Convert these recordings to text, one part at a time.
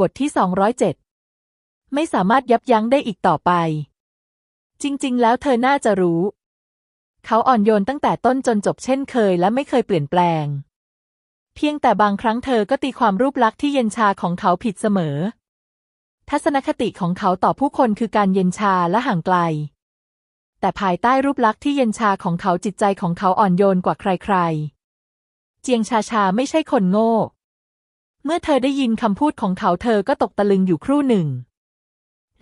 บทที่ 207 ไม่สามารถยับยั้งได้อีกต่อไป จริง ๆ แล้วเธอน่าจะรู้ เขาอ่อนโยนตั้งแต่ต้นจนจบเช่นเคยและไม่เคยเปลี่ยนแปลง เพียงแต่บางครั้งเธอก็ตีความรูปลักษณ์ที่เย็นชาของเขาผิดเสมอ ทัศนคติของเขาต่อผู้คนคือการเย็นชาและห่างไกล แต่ภายใต้รูปลักษณ์ที่เย็นชาของเขาจิตใจของเขาอ่อนโยนกว่าใคร ๆ เจียงชาชาไม่ใช่คนโง่ เมื่อเธอได้ยินคำพูดของเขาเธอก็ตกตะลึงอยู่ครู่หนึ่ง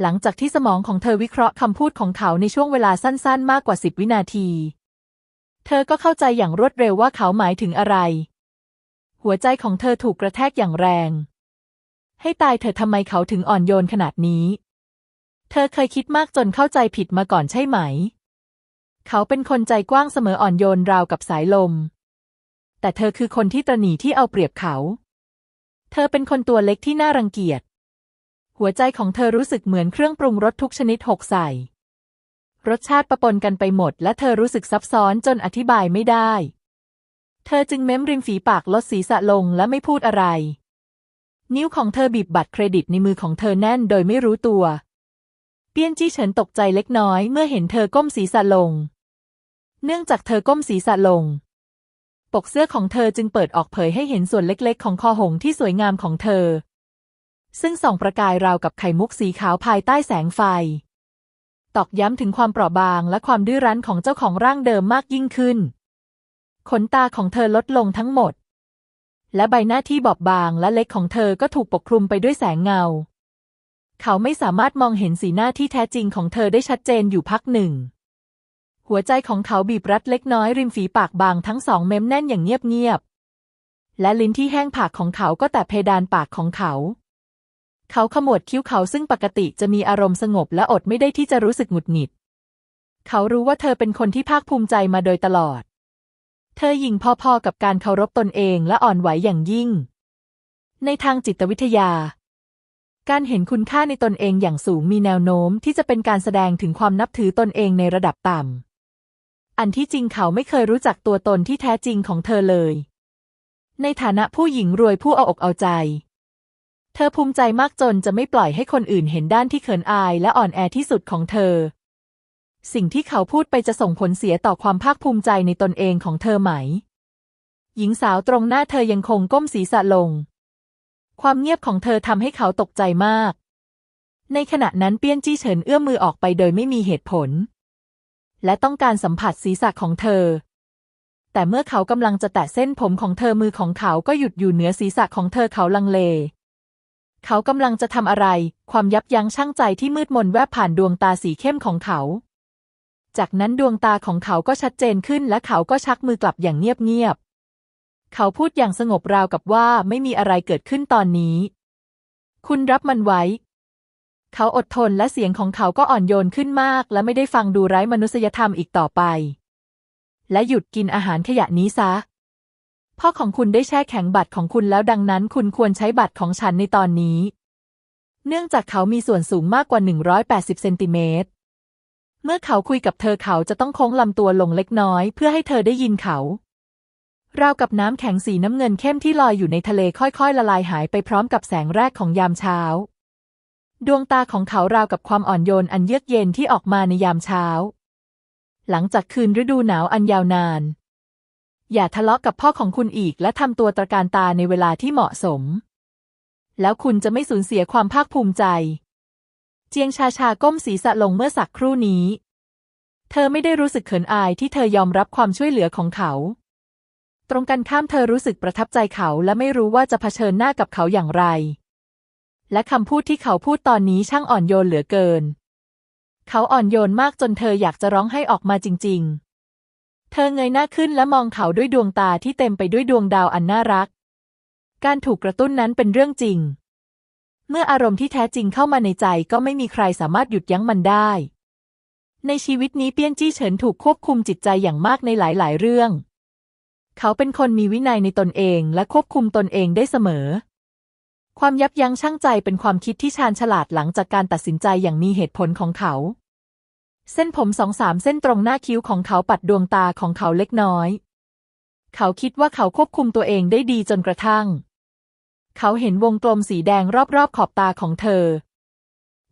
หลังจากที่สมองของเธอวิเคราะห์คำพูดของเขาในช่วงเวลาสั้นๆ มากกว่าสิบวินาที เธอก็เข้าใจอย่างรวดเร็วว่าเขาหมายถึงอะไร หัวใจของเธอถูกกระแทกอย่างแรง ให้ตายเธอทำไมเขาถึงอ่อนโยนขนาดนี้ เธอเคยคิดมากจนเข้าใจผิดมาก่อนใช่ไหม เขาเป็นคนใจกว้างเสมออ่อนโยนราวกับสายลม แต่เธอคือคนที่ตระหนี่ที่เอาเปรียบเขา เธอเป็นคนตัวเล็กที่น่ารังเกียจ หัวใจของเธอรู้สึกเหมือนเครื่องปรุงรสทุกชนิดหกใส่ รสชาติประปนกันไปหมด และเธอรู้สึกซับซ้อนจนอธิบายไม่ได้ เธอจึงเม้มริมฝีปากลดศีรษะลงและไม่พูดอะไร นิ้วของเธอบีบบัตรเครดิตในมือของเธอแน่นโดยไม่รู้ตัว เปี้ยนจี้เฉินตกใจเล็กน้อยเมื่อเห็นเธอก้มศีรษะลง เนื่องจากเธอก้มศีรษะลง ปกเสื้อของเธอจึงเปิดออกเผยให้เห็นส่วนเล็กๆ ของคอหงที่สวยงามของเธอ ซึ่งส่องประกายราวกับไข่มุกสีขาวภายใต้แสงไฟ ตอกย้ำถึงความเปราะบางและความดื้อรั้นของเจ้าของร่างเดิมมากยิ่งขึ้น ขนตาของเธอลดลงทั้งหมด และใบหน้าที่บอบบางและเล็กของเธอก็ถูกปกคลุมไปด้วยแสงเงา เขาไม่สามารถมองเห็นสีหน้าที่แท้จริงของเธอได้ชัดเจนอยู่พักหนึ่ง หัวใจของเขาบีบรัดเล็กน้อยริมฝีปากบางทั้งสองเม้มแน่นอย่างเงียบๆ และลิ้นที่แห้งผากของเขาก็แตะเพดานปากของเขา เขาขมวดคิ้วเขาซึ่งปกติจะมีอารมณ์สงบและอดไม่ได้ที่จะรู้สึกหงุดหงิด เขารู้ว่าเธอเป็นคนที่ภาคภูมิใจมาโดยตลอด เธอยิ่งพอๆกับการเคารพตนเองและอ่อนไหวอย่างยิ่ง ในทางจิตวิทยาการเห็นคุณค่าในตนเองอย่างสูงมีแนวโน้มที่จะเป็นการแสดงถึงความนับถือตนเองในระดับต่ำ อันที่จริงเขาไม่เคยรู้จักตัวตนที่แท้จริงของเธอเลย ในฐานะผู้หญิงรวยผู้เอาอกเอาใจ เธอภูมิใจมากจนจะไม่ปล่อยให้คนอื่นเห็นด้านที่เขินอายและอ่อนแอที่สุดของเธอ สิ่งที่เขาพูดไปจะส่งผลเสียต่อความภาคภูมิใจในตนเองของเธอไหม หญิงสาวตรงหน้าเธอยังคงก้มศีรษะลง ความเงียบของเธอทำให้เขาตกใจมาก ในขณะนั้นเปี้ยนจี้เฉินเอื้อมมือออกไปโดยไม่มีเหตุผล และต้องการสัมผัสศีรษะของเธอ แต่เมื่อเขากำลังจะแตะเส้นผมของเธอมือของเขาก็หยุดอยู่เหนือศีรษะของเธอเขาลังเล เขากำลังจะทำอะไร ความยับยั้งชั่งใจที่มืดมนแวบผ่านดวงตาสีเข้มของเขา จากนั้นดวงตาของเขาก็ชัดเจนขึ้นและเขาก็ชักมือกลับอย่างเงียบๆเขาพูดอย่างสงบราวกับว่าไม่มีอะไรเกิดขึ้นตอนนี้ คุณรับมันไว้ เขาอดทนและเสียงของเขาก็อ่อนโยนขึ้นมาก และไม่ได้ฟังดูไร้มนุษยธรรมอีกต่อไป และหยุดกินอาหารขยะนี้ซะ พ่อของคุณได้แช่แข็งบัตรของคุณแล้วดังนั้น คุณควรใช้บัตรของฉันในตอนนี้ เนื่องจากเขามีส่วนสูงมากกว่า 180 เซนติเมตร เมื่อเขาคุยกับเธอเขาจะต้องโค้งลำตัวลงเล็กน้อย เพื่อให้เธอได้ยินเขาราวกับน้ำแข็งสีน้ำเงินเข้มที่ลอยอยู่ในทะเลค่อยๆ ละลายหายไปพร้อมกับแสงแรกของยามเช้า ดวงตาของเขาราวกับความอ่อนโยนอันเยือกเย็นที่ออกมาในยามเช้า หลังจากคืนฤดูหนาวอันยาวนาน อย่าทะเลาะกับพ่อของคุณอีกและทำตัวตระการตาในเวลาที่เหมาะสม แล้วคุณจะไม่สูญเสียความภาคภูมิใจ เจียงชาชาก้มศีรษะลงเมื่อสักครู่นี้ เธอไม่ได้รู้สึกเขินอายที่เธอยอมรับความช่วยเหลือของเขา ตรงกันข้ามเธอรู้สึกประทับใจเขาและไม่รู้ว่าจะเผชิญหน้ากับเขาอย่างไร และคำพูดที่เขาพูดตอนนี้ช่างอ่อนโยนเหลือเกิน เขาอ่อนโยนมากจนเธออยากจะร้องให้ออกมาจริง ๆ เธอเงยหน้าขึ้นและมองเขาด้วยดวงตาที่เต็มไปด้วยดวงดาวอันน่ารัก การถูกกระตุ้นนั้นเป็นเรื่องจริง เมื่ออารมณ์ที่แท้จริงเข้ามาในใจก็ไม่มีใครสามารถหยุดยั้งมันได้ ในชีวิตนี้เปี้ยนจี้เฉินถูกควบคุมจิตใจอย่างมากในหลายๆ เรื่อง เขาเป็นคนมีวินัยในตนเองและควบคุมตนเองได้เสมอ ความยับยั้งชั่งใจเป็นความคิดที่ชาญฉลาดหลังจากการตัดสินใจอย่างมีเหตุผลของเขา เส้นผมสองสามเส้นตรงหน้าคิ้วของเขาปัดดวงตาของเขาเล็กน้อย เขาคิดว่าเขาควบคุมตัวเองได้ดีจนกระทั่งเเขาเห็นวงกลมสีแดงรอบๆขอบตาของเธอ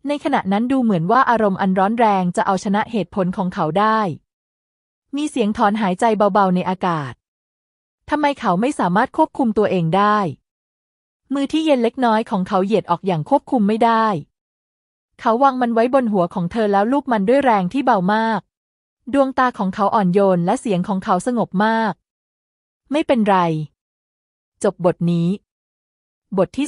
ในขณะนั้นดูเหมือนว่าอารมณ์อันร้อนแรงจะเอาชนะเหตุผลของเขาได้ มีเสียงถอนหายใจเบาๆในอากาศทำไมเขาไม่สามารถควบคุมตัวเองได้ มือที่เย็นเล็กน้อยของเขาเหยียดออกอย่างควบคุมไม่ได้ เขาวางมันไว้บนหัวของเธอแล้วลูบมันด้วยแรงที่เบามาก ดวงตาของเขาอ่อนโยนและเสียงของเขาสงบมาก ไม่เป็นไร จบบทนี้ บทที่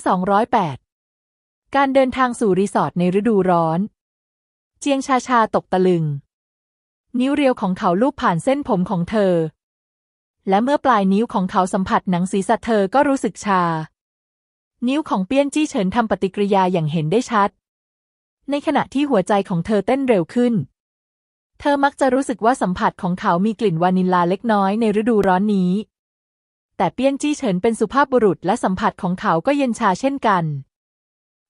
208 การเดินทางสู่รีสอร์ทในฤดูร้อน เจียงชาชาตกตะลึง นิ้วเรียวของเขาลูบผ่านเส้นผมของเธอ และเมื่อปลายนิ้วของเขาสัมผัสหนังศีรษะเธอก็รู้สึกชา นิ้วของเปี้ยนจี้เฉินทำปฏิกิริยาอย่างเห็นได้ชัด ในขณะที่หัวใจของเธอเต้นเร็วขึ้น เธอมักจะรู้สึกว่าสัมผัสของเขามีกลิ่นวานิลลาเล็กน้อยในฤดูร้อนนี้ แต่เปี้ยนจี้เฉินเป็นสุภาพบุรุษและสัมผัสของเขาก็เย็นชาเช่นกัน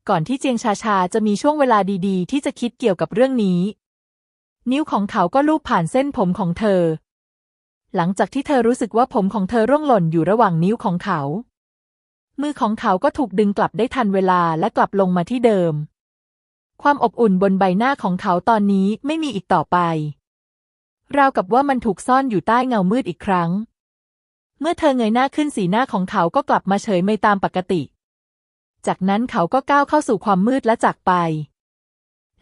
ก่อนที่เจียงชาชาจะมีช่วงเวลาดีๆ ที่จะคิดเกี่ยวกับเรื่องนี้ นิ้วของเขาก็ลูบผ่านเส้นผมของเธอ หลังจากที่เธอรู้สึกว่าผมของเธอร่วงหล่นอยู่ระหว่างนิ้วของเขา มือของเขาก็ถูกดึงกลับได้ทันเวลาและกลับลงมาที่เดิม ความอบอุ่นบนใบหน้าของเขาตอนนี้ไม่มีอีกต่อไป ราวกับว่ามันถูกซ่อนอยู่ใต้เงามืดอีกครั้ง เมื่อเธอเงยหน้าขึ้นสีหน้าของเขาก็กลับมาเฉยไม่ตามปกติ จากนั้นเขาก็ก้าวเข้าสู่ความมืดและจากไป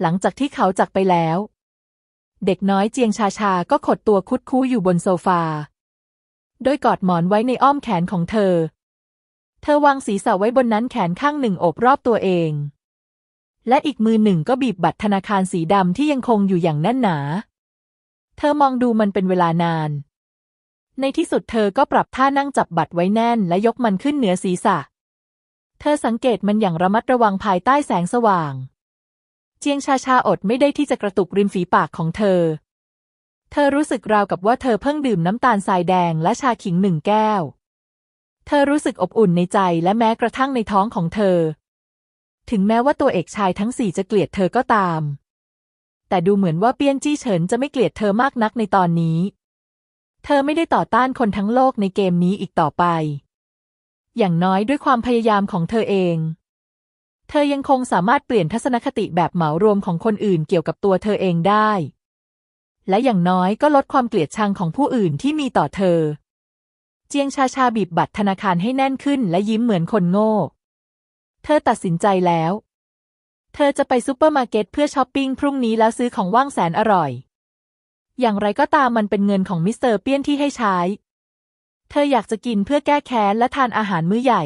หลังจากที่เขาจากไปแล้ว เด็กน้อยเจียงชาชาก็ขดตัวคุดคู้อยู่บนโซฟา โดยกอดหมอนไว้ในอ้อมแขนของเธอ เธอวางศีรษะไว้บนนั้นแขนข้างหนึ่งโอบรอบตัวเอง และอีกมือหนึ่งก็บีบบัตรธนาคารสีดำที่ยังคงอยู่อย่างแน่นหนา เธอมองดูมันเป็นเวลานาน ในที่สุดเธอก็ปรับท่านั่งจับบัตรไว้แน่นและยกมันขึ้นเหนือศีรษะ เธอสังเกตมันอย่างระมัดระวังภายใต้แสงสว่าง เจียงชาชาอดไม่ได้ที่จะกระตุกริมฝีปากของเธอ เธอรู้สึกราวกับว่าเธอเพิ่งดื่มน้ำตาลทรายแดงและชาขิงหนึ่งแก้ว เธอรู้สึกอบอุ่นในใจและแม้กระทั่งในท้องของเธอ ถึงแม้ว่าตัวเอกชายทั้งสี่จะเกลียดเธอก็ตาม แต่ดูเหมือนว่าเปี้ยนจี้เฉินจะไม่เกลียดเธอมากนักในตอนนี้ เธอไม่ได้ต่อต้านคนทั้งโลกในเกมนี้อีกต่อไป อย่างน้อยด้วยความพยายามของเธอเอง เธอยังคงสามารถเปลี่ยนทัศนคติแบบเหมารวมของคนอื่นเกี่ยวกับตัวเธอเองได้ และอย่างน้อยก็ลดความเกลียดชังของผู้อื่นที่มีต่อเธอ เจียงชาชาบีบบัตรธนาคารให้แน่นขึ้นและยิ้มเหมือนคนโง่ เธอตัดสินใจแล้ว เธอจะไปซูเปอร์มาร์เก็ตเพื่อช้อปปิ้งพรุ่งนี้แล้วซื้อของว่างแสนอร่อย อย่างไรก็ตามมันเป็นเงินของมิสเตอร์เปี้ยนที่ให้ใช้ เธออยากจะกินเพื่อแก้แค้นและทานอาหารมื้อใหญ่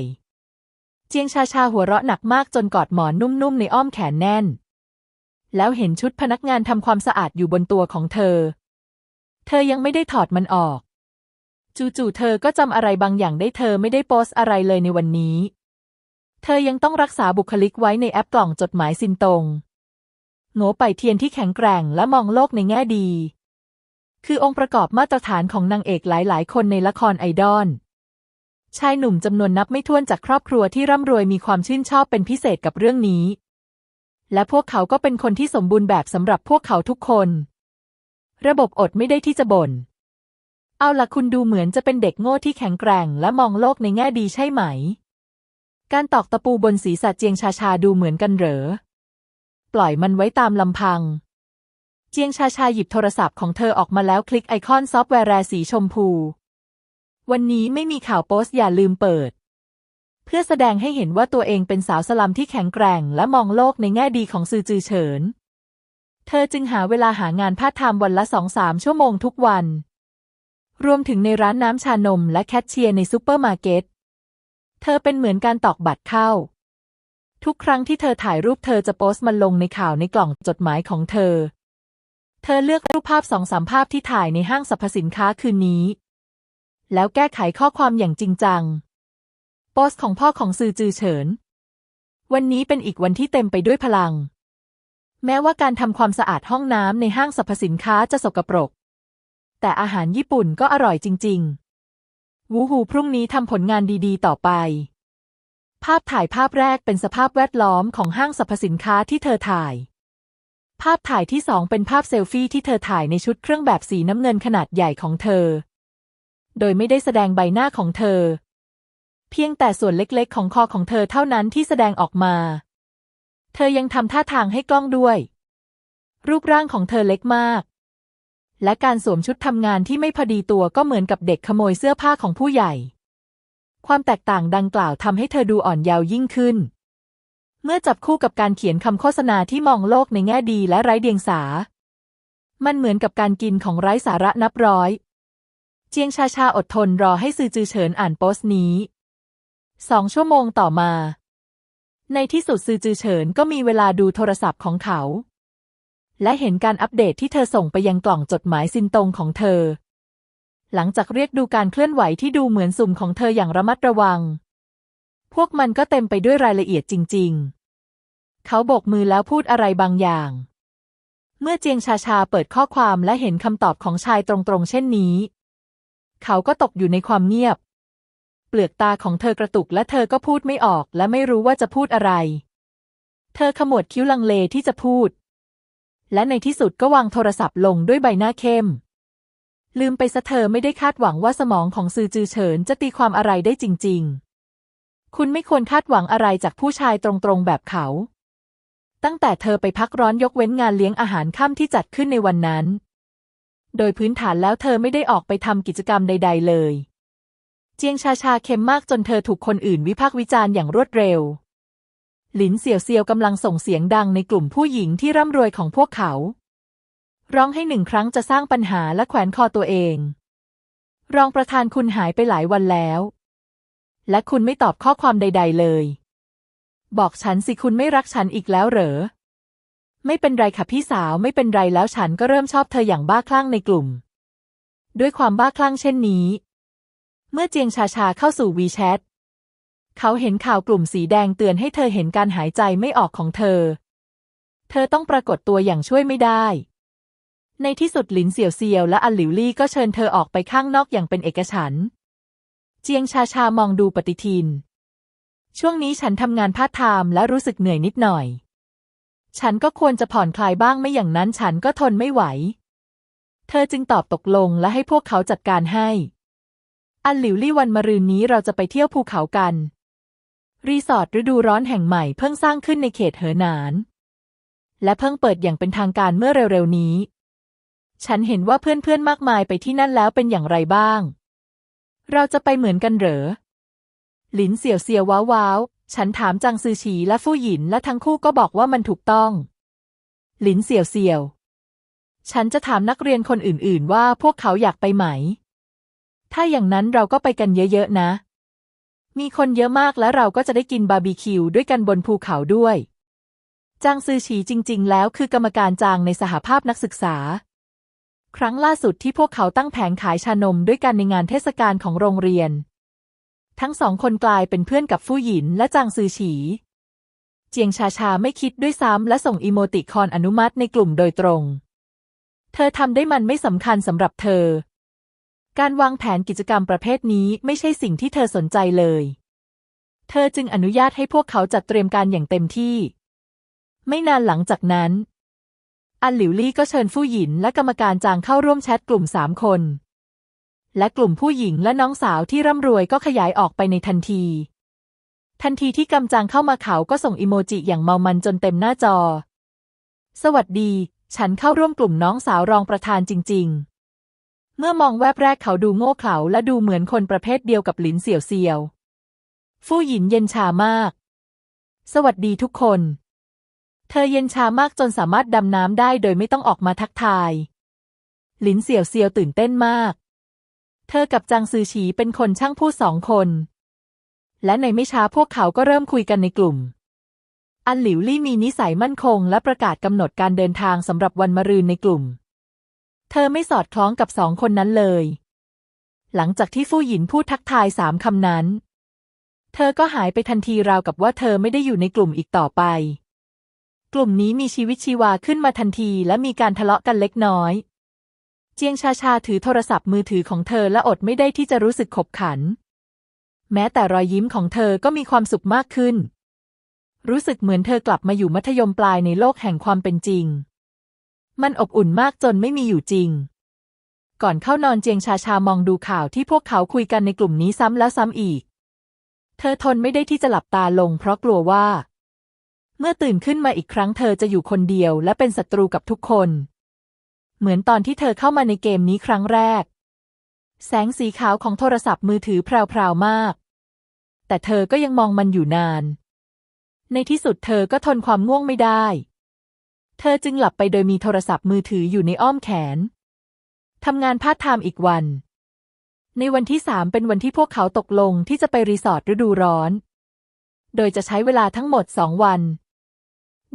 เจียงชาชาหัวเราะหนักมากจนกอดหมอนนุ่มๆในอ้อมแขนแน่น แล้วเห็นชุดพนักงานทำความสะอาดอยู่บนตัวของเธอ เธอยังไม่ได้ถอดมันออก จู่ๆเธอก็จำอะไรบางอย่างได้เธอไม่ได้โพสอะไรเลยในวันนี้ เธอยังต้องรักษาบุคลิกไว้ในแอปกล่องจดหมายซินตงโง่ไปเทียนที่แข็งแกร่งและมองโลกในแง่ดี คือองค์ประกอบมาตรฐานของนางเอกหลายๆ คนในละครไอดอลชายหนุ่มจำนวนนับไม่ถ้วนจากครอบครัวที่ร่ำรวยมีความชื่นชอบเป็นพิเศษกับเรื่องนี้ และพวกเขาก็เป็นคนที่สมบูรณ์แบบสำหรับพวกเขาทุกคน ระบบอดไม่ได้ที่จะบ่น เอาล่ะคุณดูเหมือนจะเป็นเด็กโง่ที่แข็งแกร่ง และมองโลกในแง่ดีใช่ไหม การตอกตะปูบนศีรษะเจียงชาชาดูเหมือนกันเหรอ ปล่อยมันไว้ตามลำพัง เจียงชาชาหยิบโทรศัพท์ของเธอออกมาแล้วคลิกไอคอนซอฟต์แวร์แรสีชมพู วันนี้ไม่มีข่าวโพสต์อย่าลืมเปิด เพื่อแสดงให้เห็นว่าตัวเองเป็นสาวสลัมที่แข็งแกร่ง และมองโลกในแง่ดีของซือจือเฉิน เธอจึงหาเวลาหางานพาร์ทไทม์วันละสองสามชั่วโมงทุกวัน รวมถึงในร้านน้ำชานมและแคชเชียร์ในซูเปอร์มาร์เก็ต เธอเป็นเหมือนการตอกบัตรเข้า ทุกครั้งที่เธอถ่ายรูปเธอจะโพสต์มันลงในข่าวในกล่องจดหมายของเธอ เธอเลือกรูปภาพสองสามภาพที่ถ่ายในห้างสรรพสินค้าคืนนี้ แล้วแก้ไขข้อความอย่างจริงจัง โพสต์ของพ่อของซือจือเฉิน วันนี้เป็นอีกวันที่เต็มไปด้วยพลัง แม้ว่าการทำความสะอาดห้องน้ำในห้างสรรพสินค้าจะสกปรก แต่อาหารญี่ปุ่นก็อร่อยจริง ๆ วูฮูพรุ่งนี้ทำผลงานดีๆ ต่อไป ภาพถ่ายภาพแรกเป็นสภาพแวดล้อมของห้างสรรพสินค้าที่เธอถ่าย ภาพถ่ายที่สองเป็นภาพเซลฟี่ที่เธอถ่ายในชุดเครื่องแบบสีน้ำเงินขนาดใหญ่ของเธอ โดยไม่ได้แสดงใบหน้าของเธอ เพียงแต่ส่วนเล็กๆ ของคอของเธอเท่านั้นที่แสดงออกมา เธอยังทำท่าทางให้กล้องด้วย รูปร่างของเธอเล็กมาก และการสวมชุดทำงานที่ไม่พอดีตัวก็เหมือนกับเด็กขโมยเสื้อผ้าของผู้ใหญ่ ความแตกต่างดังกล่าวทำให้เธอดูอ่อนเยาว์ยิ่งขึ้น เมื่อจับคู่กับการเขียนคำโฆษณาที่มองโลกในแง่ดีและไร้เดียงสา มันเหมือนกับการกินของไร้สาระนับร้อย เจียงชาชาอดทนรอให้ซือจือเฉินอ่านโพสต์นี้สองชั่วโมงต่อมา ในที่สุดซือจือเฉินก็มีเวลาดูโทรศัพท์ของเขา และเห็นการอัปเดตที่เธอส่งไปยังกล่องจดหมายซินตงของเธอ หลังจากเรียกดูการเคลื่อนไหวที่ดูเหมือนสุ่มของเธออย่างระมัดระวัง พวกมันก็เต็มไปด้วยรายละเอียดจริง ๆ เขาโบกมือแล้วพูดอะไรบางอย่าง เมื่อเจียงชาชาเปิดข้อความและเห็นคำตอบของชายตรงๆ เช่นนี้ เขาก็ตกอยู่ในความเงียบ เปลือกตาของเธอกระตุกและเธอก็พูดไม่ออกและไม่รู้ว่าจะพูดอะไร เธอขมวดคิ้วลังเลที่จะพูด และในที่สุดก็วางโทรศัพท์ลงด้วยใบหน้าเข้ม ลืมไปซะเธอไม่ได้คาดหวังว่าสมองของซือจือเฉินจะตีความอะไรได้จริง ๆ คุณไม่ควรคาดหวังอะไรจากผู้ชายตรงๆแบบเขา ตั้งแต่เธอไปพักร้อนยกเว้นงานเลี้ยงอาหารค่ำที่จัดขึ้นในวันนั้น โดยพื้นฐานแล้วเธอไม่ได้ออกไปทำกิจกรรมใด ๆ เลย เจียงชาชาเข้มมากจนเธอถูกคนอื่นวิพากษ์วิจารณ์อย่างรวดเร็ว หลินเสี่ยวเซียวกำลังส่งเสียงดังในกลุ่มผู้หญิงที่ร่ำรวยของพวกเขา ร้องให้หนึ่งครั้งจะสร้างปัญหาและแขวนคอตัวเอง รองประธานคุณหายไปหลายวันแล้ว และคุณไม่ตอบข้อความใด ๆ เลย บอกฉันสิคุณไม่รักฉันอีกแล้วเหรอ ไม่เป็นไรค่ะพี่สาวไม่เป็นไรแล้วฉันก็เริ่มชอบเธออย่างบ้าคลั่งในกลุ่ม ด้วยความบ้าคลั่งเช่นนี้ เมื่อเจียงชาชาเข้าสู่วีแชท เขาเห็นข่าวกลุ่มสีแดงเตือนให้เธอเห็นการหายใจไม่ออกของเธอ เธอต้องปรากฏตัวอย่างช่วยไม่ได้ ในที่สุดหลินเสี่ยวเซียวและอันหลิวลี่ก็เชิญเธอออกไปข้างนอกอย่างเป็นเอกฉันท์เจียงชาชามองดูปฏิทิน ช่วงนี้ฉันทำงานพาร์ทไทม์และรู้สึกเหนื่อยนิดหน่อย ฉันก็ควรจะผ่อนคลายบ้างไม่อย่างนั้นฉันก็ทนไม่ไหว เธอจึงตอบตกลงและให้พวกเขาจัดการให้ อันหลิวลี่วันมะรืนนี้เราจะไปเที่ยวภูเขากัน รีสอร์ทฤดูร้อนแห่งใหม่เพิ่งสร้างขึ้นในเขตเหอหนาน และเพิ่งเปิดอย่างเป็นทางการเมื่อเร็วๆนี้ ฉันเห็นว่าเพื่อนๆมากมายไปที่นั่นแล้วเป็นอย่างไรบ้าง เราจะไปเหมือนกันเหรอ หลินเสี่ยวเซียวว้าวว้าวฉันถามจังซือฉีและฟู่หยินและทั้งคู่ก็บอกว่ามันถูกต้อง หลินเสี่ยวเซียว ฉันจะถามนักเรียนคนอื่นๆ ว่าพวกเขาอยากไปไหม ถ้าอย่างนั้นเราก็ไปกันเยอะๆนะ มีคนเยอะมากและเราก็จะได้กินบาร์บีคิวด้วยกันบนภูเขาด้วย จางซือฉีจริง ๆ แล้วคือกรรมการจางในสหภาพนักศึกษา ครั้งล่าสุดที่พวกเขาตั้งแผงขายชานมด้วยกันในงานเทศกาลของโรงเรียน ทั้งสองคนกลายเป็นเพื่อนกับฟู่หยินและจางซือฉี เจียงชาชาไม่คิดด้วยซ้ำและส่งอีโมติคอนอนุมัติในกลุ่มโดยตรง เธอทำได้มันไม่สำคัญสำหรับเธอ การวางแผนกิจกรรมประเภทนี้ไม่ใช่สิ่งที่เธอสนใจเลย เธอจึงอนุญาตให้พวกเขาจัดเตรียมการอย่างเต็มที่ ไม่นานหลังจากนั้น อันหลิวลี่ก็เชิญฟู่หยินและกรรมการจางเข้าร่วมแชทกลุ่มสามคน และกลุ่มผู้หญิงและน้องสาวที่ร่ำรวยก็ขยายออกไปในทันที ทันทีที่กำจางเข้ามาเขาก็ส่งอิโมจิอย่างเมามันจนเต็มหน้าจอ สวัสดี ฉันเข้าร่วมกลุ่มน้องสาวรองประธานจริง ๆ เมื่อมองแวบแรกเขาดูโง่เขลาและดูเหมือนคนประเภทเดียวกับหลินเสี่ยวเซียว ฟู่หยินเย็นชามาก สวัสดีทุกคน เธอเย็นชามากจนสามารถดำน้ำได้โดยไม่ต้องออกมาทักทาย หลินเสี่ยวเซียวตื่นเต้นมาก เธอกับจางซือฉีเป็นคนช่างพูดสองคน และในไม่ช้าพวกเขาก็เริ่มคุยกันในกลุ่ม อันหลิวลี่มีนิสัยมั่นคง และประกาศกำหนดการเดินทางสำหรับวันมะรืนในกลุ่ม ธอไม่สอดคล้องกับสองคนนั้นเลย หลังจากที่ฟู่หยินพูดทักทายสามคำนั้น เธอก็หายไปทันทีราวกับว่าเธอไม่ได้อยู่ในกลุ่มอีกต่อไป กลุ่มนี้มีชีวิตชีวาขึ้นมาทันทีและมีการทะเลาะกันเล็กน้อย เจียงชาชาถือโทรศัพท์มือถือของเธอและอดไม่ได้ที่จะรู้สึกขบขัน แม้แต่รอยยิ้มของเธอก็มีความสุขมากขึ้น รู้สึกเหมือนเธอกลับมาอยู่มัธยมปลายในโลกแห่งความเป็นจริง มันอบอุ่นมากจนไม่มีอยู่จริง ก่อนเข้านอนเจียงชาชามองดูข่าวที่พวกเขาคุยกันในกลุ่มนี้ซ้ำแล้วซ้ำอีก เธอทนไม่ได้ที่จะหลับตาลงเพราะกลัวว่า เมื่อตื่นขึ้นมาอีกครั้งเธอจะอยู่คนเดียวและเป็นศัตรูกับทุกคน เหมือนตอนที่เธอเข้ามาในเกมนี้ครั้งแรก แสงสีขาวของโทรศัพท์มือถือแพรวๆมาก แต่เธอก็ยังมองมันอยู่นาน ในที่สุดเธอก็ทนความง่วงไม่ได้ เธอจึงหลับไปโดยมีโทรศัพท์มือถืออยู่ในอ้อมแขน ทำงานพาร์ทไทม์อีกวัน ในวันที่สามเป็นวันที่พวกเขาตกลงที่จะไปรีสอร์ทฤดูร้อน โดยจะใช้เวลาทั้งหมดสองวัน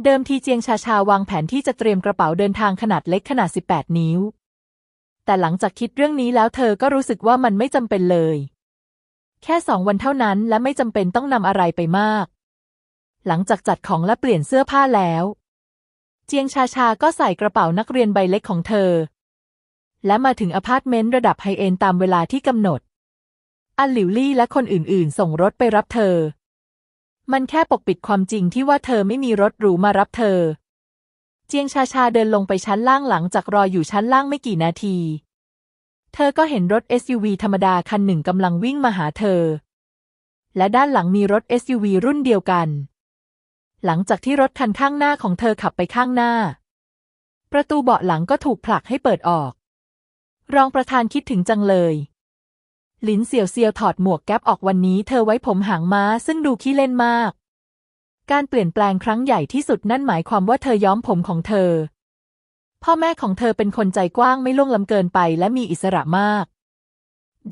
เดิมทีเจียงชาชาวางแผนที่จะเตรียมกระเป๋าเดินทางขนาดเล็กขนาด 18 นิ้ว แต่หลังจากคิดเรื่องนี้แล้วเธอก็รู้สึกว่ามันไม่จำเป็นเลย แค่สองวันเท่านั้นและไม่จำเป็นต้องนำอะไรไปมาก หลังจากจัดของและเปลี่ยนเสื้อผ้าแล้ว จียงชาชาก็ใส่กระเป๋านักเรียนใบเล็กของเธอ และมาถึงอพาร์ตเมนต์ระดับไฮเอนตามเวลาที่กำหนด อันหลิวลี่และคนอื่นๆ ส่งรถไปรับเธอ มันแค่ปกปิดความจริงที่ว่าเธอไม่มีรถหรูมารับเธอ เจียงชาชาเดินลงไปชั้นล่างหลังจากรออยู่ชั้นล่างไม่กี่นาที เธอก็เห็นรถ SUV ธรรมดาคันหนึ่งกำลังวิ่งมาหาเธอ และด้านหลังมีรถ SUV รุ่นเดียวกัน หลังจากที่รถคันข้างหน้าของเธอขับไปข้างหน้า ประตูเบาะหลังก็ถูกผลักให้เปิดออก รองประธานคิดถึงจังเลยหลินเสี่ยวเซียวถอดหมวกแก๊ปออกวันนี้เธอไว้ผมหางม้าซึ่งดูขี้เล่นมาก การเปลี่ยนแปลงครั้งใหญ่ที่สุดนั่นหมายความว่าเธอย้อมผมของเธอ พ่อแม่ของเธอเป็นคนใจกว้างไม่ล่วงล้ำเกินไปและมีอิสระมาก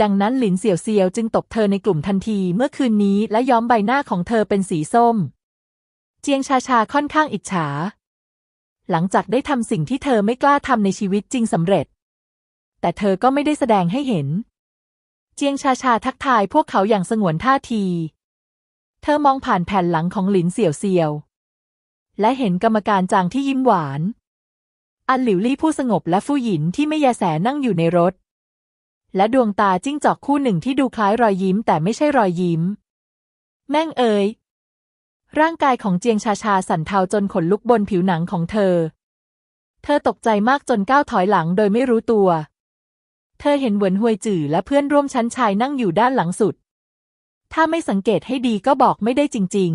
ดังนั้นหลินเสี่ยวเซียวจึงตบเธอในกลุ่มทันทีเมื่อคืนนี้และย้อมใบหน้าของเธอเป็นสีส้ม เจียงชาชาค่อนข้างอิจฉา หลังจากได้ทำสิ่งที่เธอไม่กล้าทำในชีวิตจริงสำเร็จ แต่เธอก็ไม่ได้แสดงให้เห็น เจียงชาชาทักทายพวกเขาอย่างสงวนท่าที เธอมองผ่านแผ่นหลังของหลินเสี่ยวเซียว และเห็นกรรมการจางที่ยิ้มหวาน อันหลิวลี่ผู้สงบและฟู่หยินที่ไม่แยแสนั่งอยู่ในรถ และดวงตาจิ้งจอกคู่หนึ่งที่ดูคล้ายรอยยิ้มแต่ไม่ใช่รอยยิ้ม แม่งเอ๋ย ร่างกายของเจียงชาชาสั่นเทาจนขนลุกบนผิวหนังของเธอ เธอตกใจมากจนก้าวถอยหลังโดยไม่รู้ตัว เธอเห็นเหวินฮวยจื่อและเพื่อนร่วมชั้นชายนั่งอยู่ด้านหลังสุด ถ้าไม่สังเกตให้ดีก็บอกไม่ได้จริง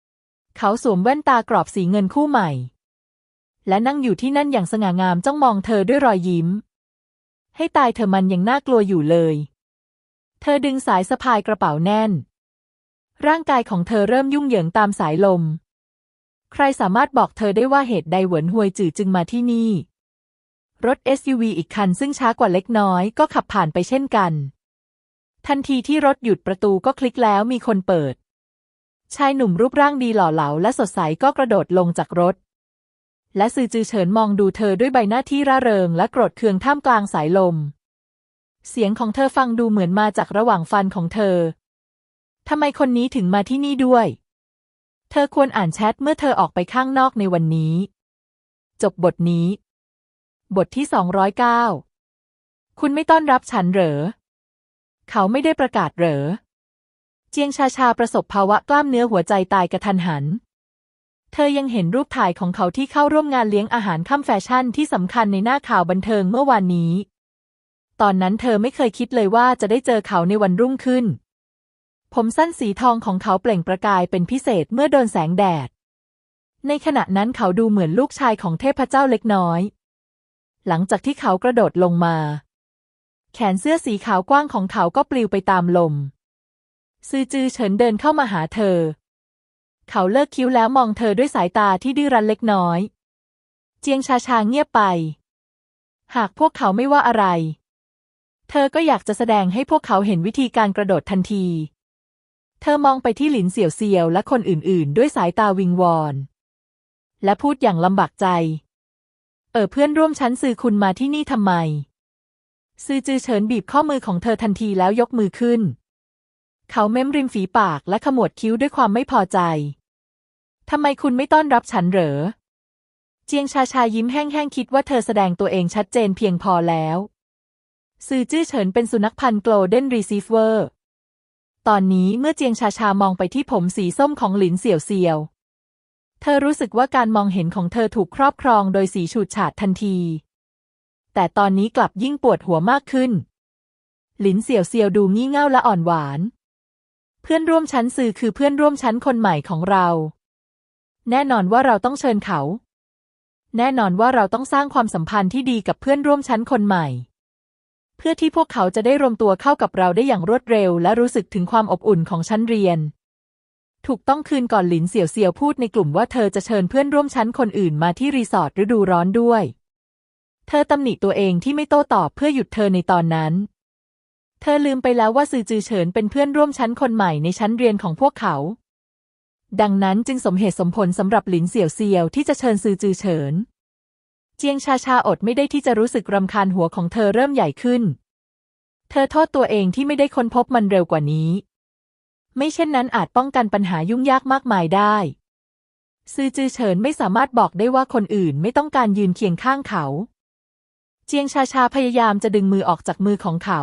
ๆ เขาสวมแว่นตากรอบสีเงินคู่ใหม่ และนั่งอยู่ที่นั่นอย่างสง่างามจ้องมองเธอด้วยรอยยิ้ม ให้ตายเธอมันยังน่ากลัวอยู่เลย เธอดึงสายสะพายกระเป๋าแน่น ร่างกายของเธอเริ่มยุ่งเหยิงตามสายลม ใครสามารถบอกเธอได้ว่าเหตุใดหวนฮวยจื่อจึงมาที่นี่ รถ SUV อีกคันซึ่งช้ากว่าเล็กน้อยก็ขับผ่านไปเช่นกัน ทันทีที่รถหยุดประตูก็คลิกแล้วมีคนเปิด ชายหนุ่มรูปร่างดีหล่อเหลาและสดใสก็กระโดดลงจากรถ และซือจือเฉินมองดูเธอด้วยใบหน้าที่ร่าเริงและโกรธเคืองท่ามกลางสายลมเสียงของเธอฟังดูเหมือนมาจากระหว่างฟันของเธอ ทำไมคนนี้ถึงมาที่นี่ด้วย เธอควรอ่านแชทเมื่อเธอออกไปข้างนอกในวันนี้ จบบทนี้ บทที่ 209 คุณไม่ต้อนรับฉันเหรอ เขาไม่ได้ประกาศเหรอ เจียงชาชาประสบภาวะกล้ามเนื้อหัวใจตายกระทันหัน เธอยังเห็นรูปถ่ายของเขาที่เข้าร่วมงานเลี้ยงอาหารค่ำแฟชั่นที่สำคัญในหน้าข่าวบันเทิงเมื่อวานนี้ ตอนนั้นเธอไม่เคยคิดเลยว่าจะได้เจอเขาในวันรุ่งขึ้น ผมสั้นสีทองของเขาเปล่งประกายเป็นพิเศษเมื่อโดนแสงแดด ในขณะนั้นเขาดูเหมือนลูกชายของเทพเจ้าเล็กน้อย หลังจากที่เขากระโดดลงมา แขนเสื้อสีขาวกว้างของเขาก็ปลิวไปตามลม ซือจือเฉินเดินเข้ามาหาเธอ เขาเลิกคิ้วแล้วมองเธอด้วยสายตาที่ดื้อรั้นเล็กน้อย เจียงชาชาเงียบไป หากพวกเขาไม่ว่าอะไร เธอก็อยากจะแสดงให้พวกเขาเห็นวิธีการกระโดดทันที เธอมองไปที่หลินเสี่ยวเซียวและคนอื่นๆ ด้วยสายตาวิงวอน และพูดอย่างลำบากใจ เออเพื่อนร่วมชั้นซือคุณมาที่นี่ทำไม ซือจือเฉินบีบข้อมือของเธอทันทีแล้วยกมือขึ้น เขาเม้มริมฝีปากและขมวดคิ้วด้วยความไม่พอใจทำไมคุณไม่ต้อนรับฉันเหรอ เจียงชาชายิ้มแห้งๆคิดว่าเธอแสดงตัวเองชัดเจนเพียงพอแล้ว ซือจื้อเฉินเป็นสุนัขพันธุ์โกลเด้นรีซีฟเวอร์ ตอนนี้เมื่อเจียงชาชามองไปที่ผมสีส้มของหลินเสี่ยวเซียว เธอรู้สึกว่าการมองเห็นของเธอถูกครอบครองโดยสีฉูดฉาดทันที แต่ตอนนี้กลับยิ่งปวดหัวมากขึ้น หลินเสี่ยวเซียวดูงี่เง่าและอ่อนหวาน เพื่อนร่วมชั้นซื่อคือเพื่อนร่วมชั้นคนใหม่ของเรา แน่นอนว่าเราต้องเชิญเขา แน่นอนว่าเราต้องสร้างความสัมพันธ์ที่ดีกับเพื่อนร่วมชั้นคนใหม่ พื่อที่พวกเขาจะได้รวมตัวเข้ากับเราได้อย่างรวดเร็ว และรู้สึกถึงความอบอุ่นของชั้นเรียน ถูกต้องคืนก่อนหลินเสี่ยวเสี่ยวพูดในกลุ่มว่าเธอจะเชิญเพื่อนร่วมชั้นคนอื่นมาที่รีสอร์ทฤดูร้อนด้วย เธอตำหนิตัวเองที่ไม่โต้ตอบเพื่อหยุดเธอในตอนนั้น เธอลืมไปแล้วว่าซือจือเฉินเป็นเพื่อนร่วมชั้นคนใหม่ในชั้นเรียนของพวกเขา ดังนั้นจึงสมเหตุสมผลสำหรับหลินเสี่ยวเซียวที่จะเชิญซือจือเฉิน จียงชาชาอดไม่ได้ที่จะรู้สึกรำคาญหัวของเธอเริ่มใหญ่ขึ้น เธอโทษตัวเองที่ไม่ได้ค้นพบมันเร็วกว่านี้ ไม่เช่นนั้นอาจป้องกันปัญหายุ่งยากมากมายได้ ซือจือเฉินไม่สามารถบอกได้ว่าคนอื่นไม่ต้องการยืนเคียงข้างเขา เจียงชาชาพยายามจะดึงมือออกจากมือของเขา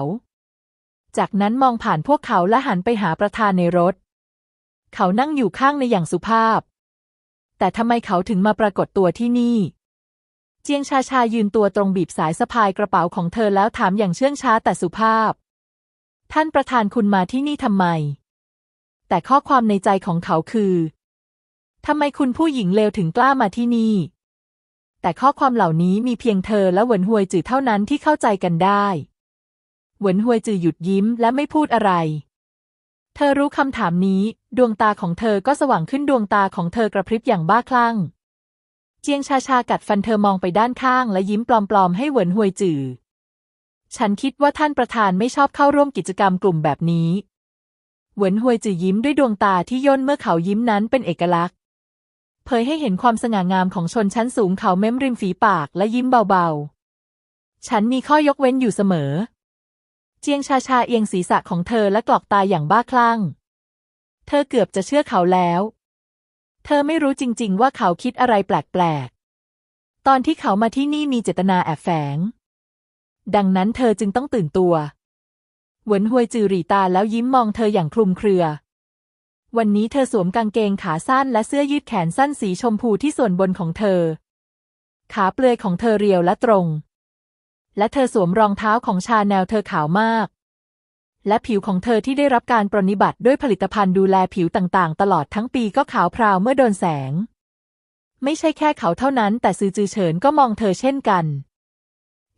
จากนั้นมองผ่านพวกเขาและหันไปหาประธานในรถ เขานั่งอยู่ข้างในอย่างสุภาพ แต่ทำไมเขาถึงมาปรากฏตัวที่นี่ จียงชาชายืนตัวตรงบีบสายสะพายกระเป๋าของเธอแล้วถามอย่างเชื่องช้าแต่สุภาพ ท่านประธานคุณมาที่นี่ทำไม แต่ข้อความในใจของเขาคือทำไมคุณผู้หญิงเลวถึงกล้ามาที่นี่ แต่ข้อความเหล่านี้มีเพียงเธอและเหวินหวยจือเท่านั้นที่เข้าใจกันได้เหวินหวยจือหยุดยิ้มและไม่พูดอะไร เธอรู้คำถามนี้ ดวงตาของเธอก็สว่างขึ้นดวงตาของเธอกระพริบอย่างบ้าคลั่ง เจียงชาชากัดฟันเธอมองไปด้านข้างและยิ้มปลอมๆให้เหวินหวยจือ ฉันคิดว่าท่านประธานไม่ชอบเข้าร่วมกิจกรรมกลุ่มแบบนี้ เหวินหวยจือยิ้มด้วยดวงตาที่ย่นเมื่อเขายิ้มนั้นเป็นเอกลักษณ์ เผยให้เห็นความสง่างามของชนชั้นสูงเขาเม้มริมฝีปากและยิ้มเบาๆ ฉันมีข้อยกเว้นอยู่เสมอ เจียงชาชาเอียงศีรษะของเธอและกรอกตาอย่างบ้าคลั่ง เธอเกือบจะเชื่อเขาแล้ว เธอไม่รู้จริง ๆ ว่าเขาคิดอะไรแปลกๆ ตอนที่เขามาที่นี่มีเจตนาแอบแฝง ดังนั้นเธอจึงต้องตื่นตัว หวนหวยจือรีตาแล้วยิ้มมองเธออย่างคลุมเครือ วันนี้เธอสวมกางเกงขาสั้นและเสื้อยืดแขนสั้นสีชมพูที่ส่วนบนของเธอ ขาเปลือยของเธอเรียวและตรง และเธอสวมรองเท้าของชาแนลเธอขาวมาก และผิวของเธอที่ได้รับการปรนิบัติด้วยผลิตภัณฑ์ดูแลผิวต่างๆ ตลอดทั้งปีก็ขาวพราวเมื่อโดนแสง ไม่ใช่แค่เขาเท่านั้น แต่ซือจือเฉินก็มองเธอเช่นกัน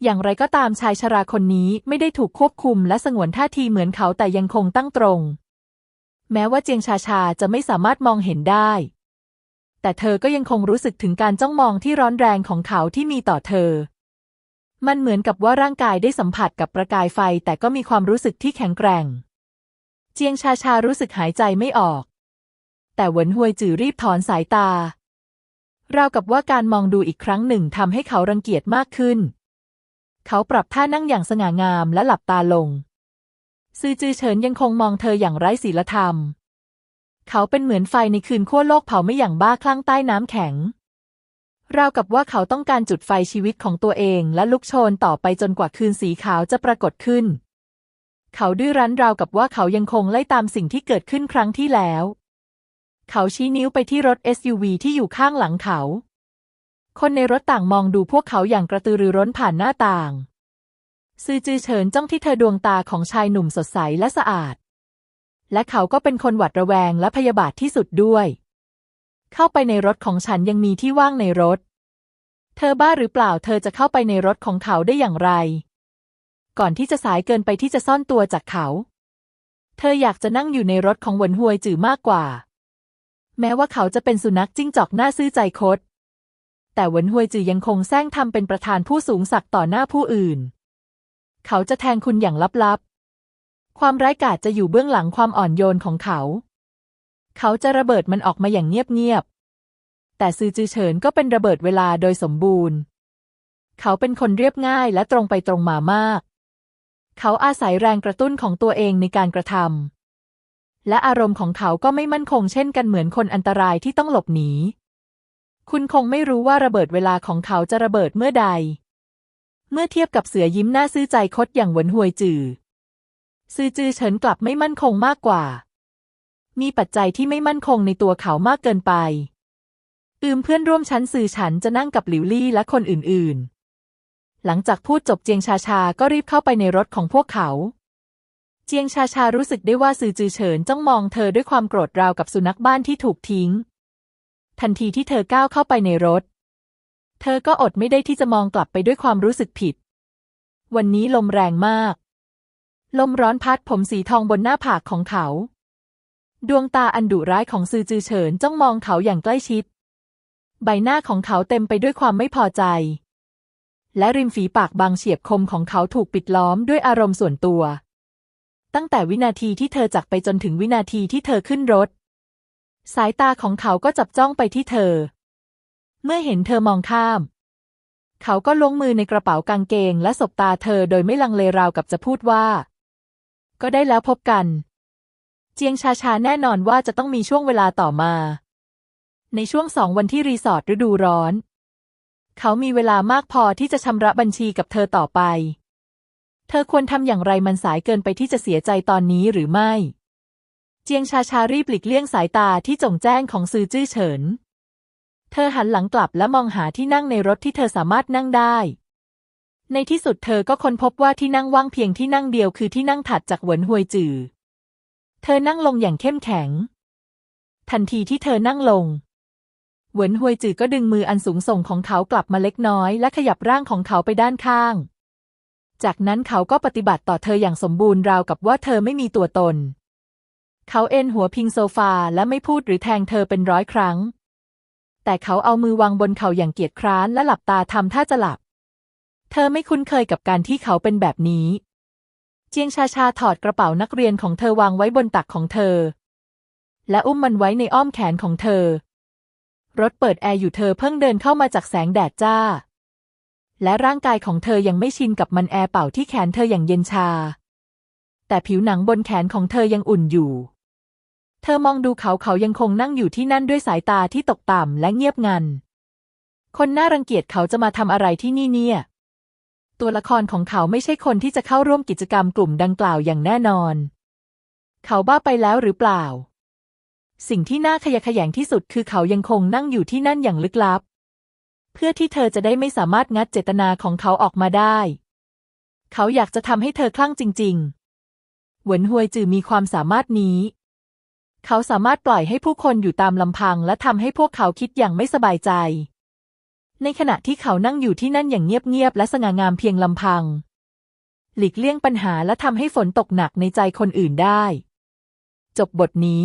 อย่างไรก็ตามชายชราคนนี้ไม่ได้ถูกควบคุมและสงวนท่าทีเหมือนเขาแต่ยังคงตั้งตรง แม้ว่าเจียงชาชาจะไม่สามารถมองเห็นได้ แต่เธอก็ยังคงรู้สึกถึงการจ้องมองที่ร้อนแรงของเขาที่มีต่อเธอ มันเหมือนกับว่าร่างกายได้สัมผัสกับประกายไฟแต่ก็มีความรู้สึกที่แข็งแกร่ง เจียงชาชารู้สึกหายใจไม่ออก แต่เหวินหวยจือรีบถอนสายตาราวกับว่าการมองดูอีกครั้งหนึ่งทำให้เขารังเกียจมากขึ้น เขาปรับท่านั่งอย่างสง่างามและหลับตาลง ซือจือเฉินยังคงมองเธออย่างไร้ศีลธรรม เขาเป็นเหมือนไฟในคืนขั้วโลกเผาไม่อย่างบ้าคลั่งใต้น้ำแข็ง ราวกับว่าเขาต้องการจุดไฟชีวิตของตัวเองและลุกโชนต่อไปจนกว่าคืนสีขาวจะปรากฏขึ้น เขาดื้อรั้นราวกับว่าเขายังคงไล่ตามสิ่งที่เกิดขึ้นครั้งที่แล้ว เขาชี้นิ้วไปที่รถ SUV ที่อยู่ข้างหลังเขา คนในรถต่างมองดูพวกเขาอย่างกระตือรือร้นผ่านหน้าต่าง ซือจือเฉินจ้องที่เธอดวงตาของชายหนุ่มสดใสและสะอาด และเขาก็เป็นคนหวัดระแวงและพยาบาทที่สุดด้วย เข้าไปในรถของฉันยังมีที่ว่างในรถ เธอบ้าหรือเปล่าเธอจะเข้าไปในรถของเขาได้อย่างไร ก่อนที่จะสายเกินไปที่จะซ่อนตัวจากเขา เธออยากจะนั่งอยู่ในรถของหวนหวยจือมากกว่า แม้ว่าเขาจะเป็นสุนัขจิ้งจอกหน้าซื่อใจคด แต่หวนหวยจือยังคงแซงทำเป็นประธานผู้สูงศักดิ์ต่อหน้าผู้อื่น เขาจะแทงคุณอย่างลับๆ ความร้ายกาจจะอยู่เบื้องหลังความอ่อนโยนของเขา เขาจะระเบิดมันออกมาอย่างเงียบๆ แต่ซือจือเฉินก็เป็นระเบิดเวลาโดยสมบูรณ์ เขาเป็นคนเรียบง่ายและตรงไปตรงมามาก เขาอาศัยแรงกระตุ้นของตัวเองในการกระทำ และอารมณ์ของเขาก็ไม่มั่นคงเช่นกันเหมือนคนอันตรายที่ต้องหลบหนี คุณคงไม่รู้ว่าระเบิดเวลาของเขาจะระเบิดเมื่อใด เมื่อเทียบกับเสือยิ้มหน้าซื่อใจคดอย่างหวนหวยจือซือจือเฉินกลับไม่มั่นคงมากกว่า มีปัจจัยที่ไม่มั่นคงในตัวเขามากเกินไป อืมเพื่อนร่วมชั้นสื่อฉันจะนั่งกับหลิวลี่และคนอื่นๆ หลังจากพูดจบเจียงชาชาก็รีบเข้าไปในรถของพวกเขา เจียงชาชารู้สึกได้ว่าซือจือเฉินจ้องมองเธอด้วยความโกรธราวกับสุนัขบ้านที่ถูกทิ้ง ทันทีที่เธอก้าวเข้าไปในรถ เธอก็อดไม่ได้ที่จะมองกลับไปด้วยความรู้สึกผิด วันนี้ลมแรงมาก ลมร้อนพัดผมสีทองบนหน้าผากของเขา ดวงตาอันดุร้ายของซือจือเฉินจ้องมองเขาอย่างใกล้ชิด ใบหน้าของเขาเต็มไปด้วยความไม่พอใจ และริมฝีปากบางเฉียบคมของเขาถูกปิดล้อมด้วยอารมณ์ส่วนตัว ตั้งแต่วินาทีที่เธอจากไปจนถึงวินาทีที่เธอขึ้นรถ สายตาของเขาก็จับจ้องไปที่เธอ เมื่อเห็นเธอมองข้าม เขาก็ลงมือในกระเป๋ากางเกงและสบตาเธอโดยไม่ลังเลราวกับจะพูดว่า ก็ได้แล้วพบกัน เจียงชาชาแน่นอนว่าจะต้องมีช่วงเวลาต่อมา ในช่วงสองวันที่รีสอร์ทฤดูร้อน เขามีเวลามากพอที่จะชำระบัญชีกับเธอต่อไป เธอควรทำอย่างไรมันสายเกินไปที่จะเสียใจตอนนี้หรือไม่ เจียงชาชารีบหลีกเลี่ยงสายตาที่จงแจ้งของซือจื้อเฉิน เธอหันหลังกลับและมองหาที่นั่งในรถที่เธอสามารถนั่งได้ในที่สุดเธอก็ค้นพบว่าที่นั่งว่างเพียงที่นั่งเดียวคือที่นั่งถัดจากหวนฮวยจือ เธอนั่งลงอย่างเข้มแข็ง ทันทีที่เธอนั่งลง เหวินฮวยจือก็ดึงมืออันสูงส่งของเขากลับมาเล็กน้อย และขยับร่างของเขาไปด้านข้าง จากนั้นเขาก็ปฏิบัติต่อเธออย่างสมบูรณ์ราวกับว่าเธอไม่มีตัวตน เขาเอนหัวพิงโซฟาและไม่พูดหรือแทงเธอเป็นร้อยครั้ง แต่เขาเอามือวางบนเข่าอย่างเกียจคร้านและหลับตาทำท่าจะหลับ เธอไม่คุ้นเคยกับการที่เขาเป็นแบบนี้ เจียงชาชาถอดกระเป๋านักเรียนของเธอวางไว้บนตักของเธอ และอุ้มมันไว้ในอ้อมแขนของเธอ รถเปิดแอร์อยู่เธอเพิ่งเดินเข้ามาจากแสงแดดจ้า และร่างกายของเธอยังไม่ชินกับมันแอร์เป่าที่แขนเธออย่างเย็นชา แต่ผิวหนังบนแขนของเธอยังอุ่นอยู่ เธอมองดูเขาเขายังคงนั่งอยู่ที่นั่นด้วยสายตาที่ตกต่ำและเงียบงัน คนน่ารังเกียจเขาจะมาทำอะไรที่นี่เนี่ย ตัวละครของเขาไม่ใช่คนที่จะเข้าร่วมกิจกรรมกลุ่มดังกล่าวอย่างแน่นอน เขาบ้าไปแล้วหรือเปล่า สิ่งที่น่าขยะแขยงที่สุดคือเขายังคงนั่งอยู่ที่นั่นอย่างลึกลับ เพื่อที่เธอจะได้ไม่สามารถงัดเจตนาของเขาออกมาได้ เขาอยากจะทำให้เธอคลั่งจริง ๆ หวนฮวยจือมีความสามารถนี้ เขาสามารถปล่อยให้ผู้คนอยู่ตามลำพัง และทำให้พวกเขาคิดอย่างไม่สบายใจ ในขณะที่เขานั่งอยู่ที่นั่นอย่างเงียบๆและสง่างามเพียงลำพัง หลีกเลี่ยงปัญหาและทำให้ฝนตกหนักในใจคนอื่นได้ จบบทนี้